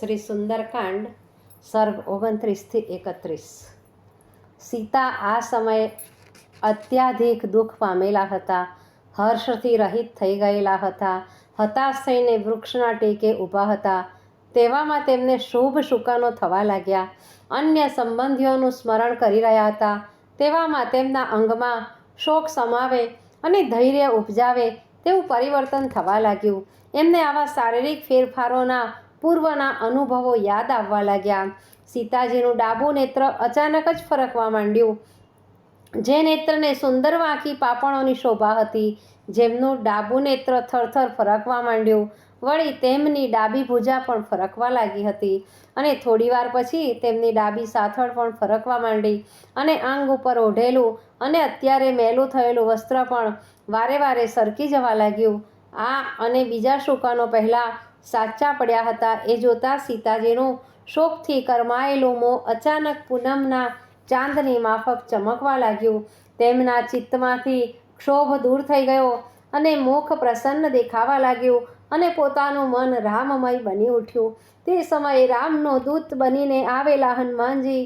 શ્રી સુંદરકાંડ સર્ગ ઓગણત્રીસથી એકત્રીસ. સીતા આ સમયે અત્યાધિક દુઃખ પામેલા હતા, હર્ષથી રહિત થઈ ગયેલા હતા હતાશ થઈને વૃક્ષના ટેકે ઊભા હતા. તેવામાં તેમને શુભ શુકનો થવા લાગ્યા. અન્ય સંબંધીઓનું સ્મરણ કરી રહ્યા હતા. તેવામાં તેમના અંગમાં શોક સમાવે અને ધૈર્ય ઉપજાવે તેવું પરિવર્તન થવા લાગ્યું. એમને આવા શારીરિક ફેરફારોના પૂર્વના અનુભવો યાદ આવવા લાગ્યા. સીતાજીનું ડાબું નેત્ર અચાનક જ ફરકવા માંડ્યું. જે નેત્રને સુંદર વાંકી પાપણોની શોભા હતી, જેમનું ડાબું નેત્ર થરથર ફરકવા માંડ્યું, વળી તેમની ડાબી ભુજા પણ ફરકવા લાગી હતી અને થોડીવાર પછી તેમની ડાબી સાથળ પણ ફરકવા માંડી અને આંગ ઉપર ઓઢેલું અને અત્યારે મેલું થયેલું વસ્ત્ર પણ વારે વારે સરકી જવા લાગ્યું. આ અને બીજા શુકાનો પહેલાં સાચા પડ્યા હતા. એ જોતાં સીતાજીનું શોકથી કરમાયેલું મોં અચાનક પૂનમના ચાંદની માફક ચમકવા લાગ્યું. તેમના ચિત્તમાંથી ક્ષોભ દૂર થઈ ગયો અને મુખ પ્રસન્ન દેખાવા લાગ્યું અને પોતાનું મન રામમય બની ઉઠ્યું. તે સમયે રામનો દૂત બનીને આવેલા હનુમાનજી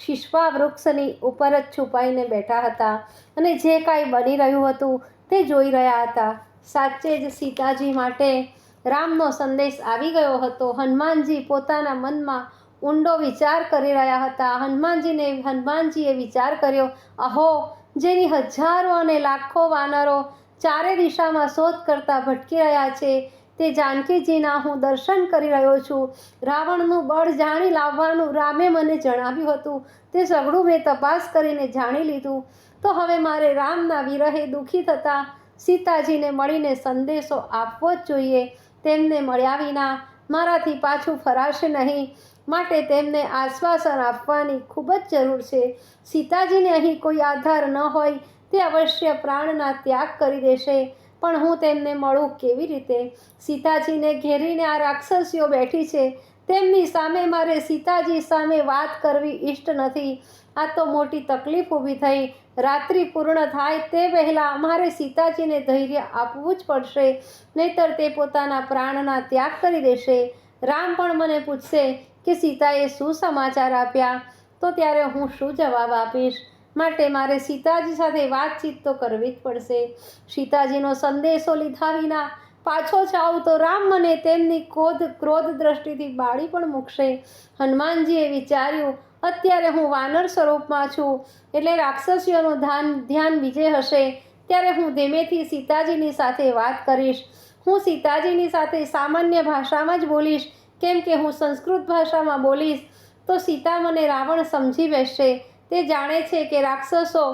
શિષ્પા વૃક્ષની ઉપર જ છુપાઈને બેઠા હતા અને જે કાંઈ બની રહ્યું હતું તે જોઈ રહ્યા હતા. સાચે જ સીતાજી માટે રામનો સંદેશ આવી ગયો હતો. હનુમાનજી પોતાના મનમાં ઊંડો વિચાર કરી રહ્યા હતા. હનુમાનજીને હનુમાનજીએ વિચાર કર્યો, અહો, જેની હજારો અને લાખો વાનરો ચારે દિશામાં શોધ કરતા ભટકી રહ્યા છે, તે જાનકીજીના હું દર્શન કરી રહ્યો છું. રાવણનું બળ જાણી લાવવાનું રામે મને જણાવ્યું હતું. તે સઘળું મેં તપાસ કરીને જાણી લીધું. તો હવે મારે રામના વિરહે દુઃખી થતાં સીતાજીને મળીને સંદેશો આપવો જ જોઈએ. તેમને મળ્યા વિના મારાથી પાછું ફરાશે નહીં. માટે તેમને આશ્વાસન આપવાની ખૂબ જ જરૂર છે. સીતાજીને અહીં કોઈ આધાર ન હોય તે અવશ્ય પ્રાણના ત્યાગ કરી દેશે. પણ હું તેમને મળું કેવી રીતે? સીતાજીને ઘેરીને આ રાક્ષસીઓ બેઠી છે. તેમની સામે મારે સીતાજી સામે વાત કરવી ઈષ્ટ નથી. આ તો મોટી તકલીફ ઊભી થઈ. રાત્રિ પૂર્ણ થાય તે પહેલાં અમારે સીતાજીને ધૈર્ય આપવું જ પડશે, નહીતર તે પોતાના પ્રાણના ત્યાગ કરી દેશે. રામ પણ મને પૂછશે કે સીતાએ શું સમાચાર આપ્યા? તો ત્યારે હું શું જવાબ આપીશ? માટે મારે સીતાજી સાથે વાતચીત તો કરવી જ પડશે. સીતાજીનો સંદેશો લીધા વિના પાછો જાઉં તો રામ મને તેમની ક્રોધ ક્રોધ દ્રષ્ટિથી બાળી પણ મૂકશે. હનુમાનજીએ વિચાર્યું, અત્યારે હું વાનર સ્વરૂપમાં છું, એટલે રાક્ષસીઓનું ધ્યાન ધ્યાન બીજે હશે. ત્યારે હું ધીમેથી સીતાજીની સાથે વાત કરીશ. હું સીતાજીની સાથે સામાન્ય ભાષામાં જ બોલીશ, કેમ કે હું સંસ્કૃત ભાષામાં બોલીશ. તો સીતા મને રાવણ સમજી બેસશે. તે જાણે છે કે રાક્ષસો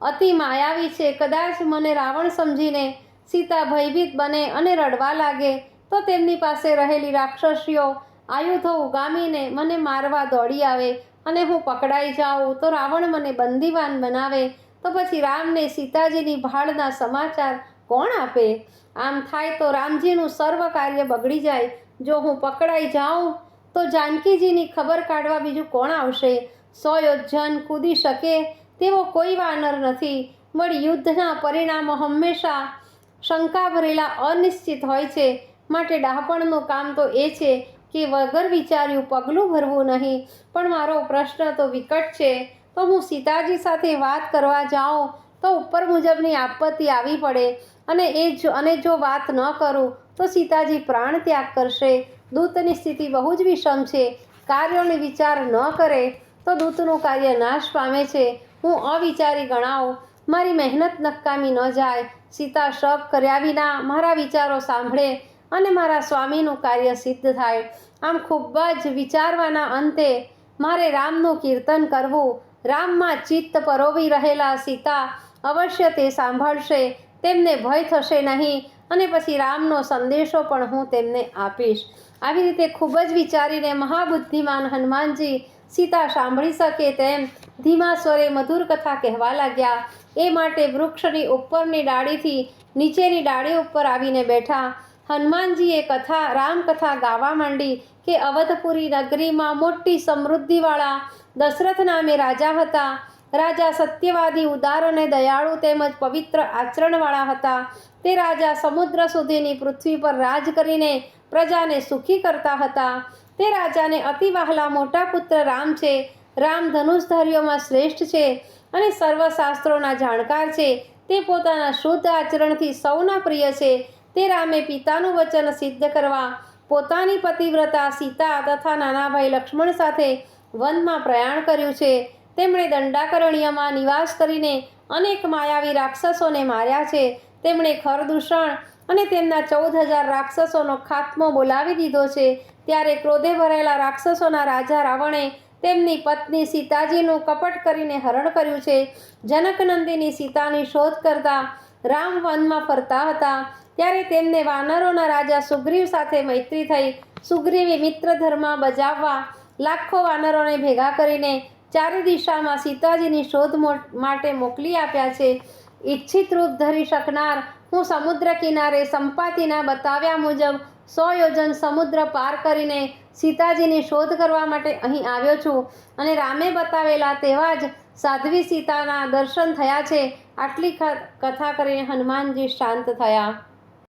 અતિ માયાવી છે. કદાચ મને રાવણ સમજીને સીતા ભયભીત બને અને રડવા લાગે, તો તેમની પાસે રહેલી રાક્ષસીઓ આયુધો ઉગામીને મને મારવા દોડી આવે અને હું પકડાઈ જાઉં, તો રાવણ મને બંદીવાન બનાવે, તો પછી રામને સીતાજીની ભાળના સમાચાર કોણ આપે? આમ થાય તો રામજીનું સર્વ કાર્ય બગડી જાય. જો હું પકડાઈ જાઉં, તો જાનકીજીની ખબર કાઢવા બીજું કોણ આવશે? સો યોજન કૂદી શકે તેવો કોઈ વાનર નથી. વળી યુદ્ધના પરિણામો હંમેશા શંકા ભરેલા અનિશ્ચિત હોય છે. માટે ડાપણનું કામ તો એ છે કે વગર વિચાર્યું પગલું ભરવું નહીં. પણ મારો પ્રશ્ન તો વિકટ છે. તો હું સીતાજી સાથે વાત કરવા જાઉં તો ઉપર મુજબની આપત્તિ આવી પડે. અને એ જો, અને જો વાત ન કરું તો સીતાજી પ્રાણ ત્યાગ કરશે. દૂતની સ્થિતિ બહુ જ વિષમ છે. કાર્યોને વિચાર ન કરે તો દૂતનું કાર્ય નાશ પામે છે. હું અવિચારી ગણાવું. મારી મહેનત નકામી ન જાય. સીતા શક કર્યા વિના મારા વિચારો સાંભળે અને મારા સ્વામીનું કાર્ય સિદ્ધ થાય. આમ ખૂબ જ વિચારવાના અંતે મારે રામનું કીર્તન કરવું. રામમાં ચિત્ત પરોવી રહેલા સીતા અવશ્ય તે સાંભળશે. તેમને ભય થશે નહીં અને પછી રામનો સંદેશો પણ હું તેમને આપીશ. આવી રીતે ખૂબ જ વિચારીને મહાબુદ્ધિમાન હનુમાનજી સીતા સાંભળી શકે તેમ ધીમા સ્વરે મધુર કથા કહેવા લાગ્યા. એ માટે વૃક્ષની ઉપરની ડાળીથી નીચેની ડાળી ઉપર આવીને બેઠા. હનુમાનજીએ કથા, રામકથા ગાવા માંડી કે અવધપુરી નગરીમાં મોટી સમૃદ્ધિવાળા દશરથ નામે રાજા હતા. રાજા સત્યવાદી, ઉદાર અને દયાળુ તેમજ પવિત્ર આચરણવાળા હતા. તે રાજા સમુદ્ર સુધીની પૃથ્વી પર રાજ કરીને પ્રજાને સુખી કરતા હતા. તે રાજાને અતિ વહાલા મોટા પુત્ર રામ છે. રામ ધનુષધારીઓમાં શ્રેષ્ઠ છે. અને સર્વશાસ્ત્રોના જાણકાર છે. તે પોતાના શુદ્ધ આચરણથી સૌના પ્રિય છે. તે રામે પિતાનું વચન સિદ્ધ કરવા, પોતાની પતિવ્રતા સીતા તથા નાના ભાઈ લક્ષ્મણ સાથે વનમાં પ્રયાણ કર્યું છે. તેમણે દંડાકરણ્યમાં નિવાસ કરીને અનેક માયાવી રાક્ષસોને માર્યા છે. તેમણે ખરદૂષણ અને તેમના ચૌદ હજાર રાક્ષસોનો ખાત્મો બોલાવી દીધો છે. ત્યારે ક્રોધે ભરાયેલા રાક્ષસોના રાજા રાવણે તેમની પત્ની સીતાજીનું કપટ કરીને હરણ કર્યું છે. જનકનંદીની સીતાની શોધ કરતા રામ વનમાં ફરતા હતા. ત્યારે તેમને વાનરોના રાજા સુગ્રીવ સાથે મૈત્રી થઈ સુગ્રીવે મિત્ર ધર્મ બજાવવા લાખો વાનરોને ભેગા કરીને ચારે દિશામાં સીતાજીની શોધ માટે મોકલી આપ્યા છે. ઈચ્છિત રૂપ ધરી શકનાર હું સમુદ્ર કિનારે સંપાતિના બતાવ્યા મુજબ સો યોજન સમુદ્ર પાર કરીને સીતાજીની શોધ કરવા માટે અહીં આવ્યો છું. અને રામે બતાવેલા તેવા જ સાધ્વી સીતાના દર્શન થયા છે. આટલી કથા કરીને હનુમાનજી શાંત થયા.